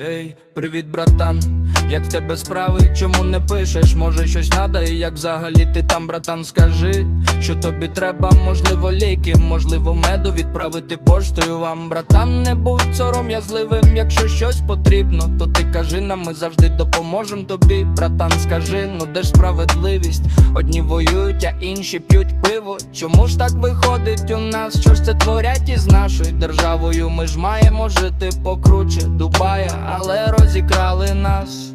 Ей, привіт, братан, як в тебе справи, чому не пишеш? Може щось надо, і як взагалі ти там, братан, скажи, що тобі треба, можливо, ліки, можливо, меду відправити поштою вам, братан, не будь сором'язливим, якщо щось потрібно, то ти кажи нам, ми завжди допоможем тобі, братан, скажи, ну де ж справедливість? Одні воюють, а інші п'ють пиво. Чому ж так виходить у нас? Що ж це творять із нашою державою? Ми ж маємо жити покруче Дубая, але розікрали нас.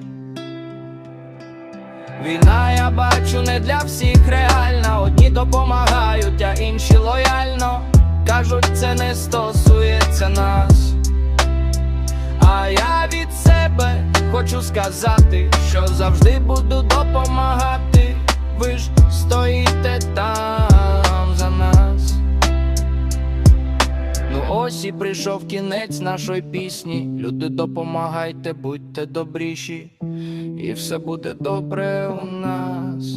Війна, я бачу, не для всіх реальна. Одні допомагають, а інші лояльно кажуть, це не стосується нас. А я від себе хочу сказати, що завжди буду допомагати. Ось і прийшов кінець нашої пісні. Люди, допомагайте, будьте добріші, і все буде добре у нас.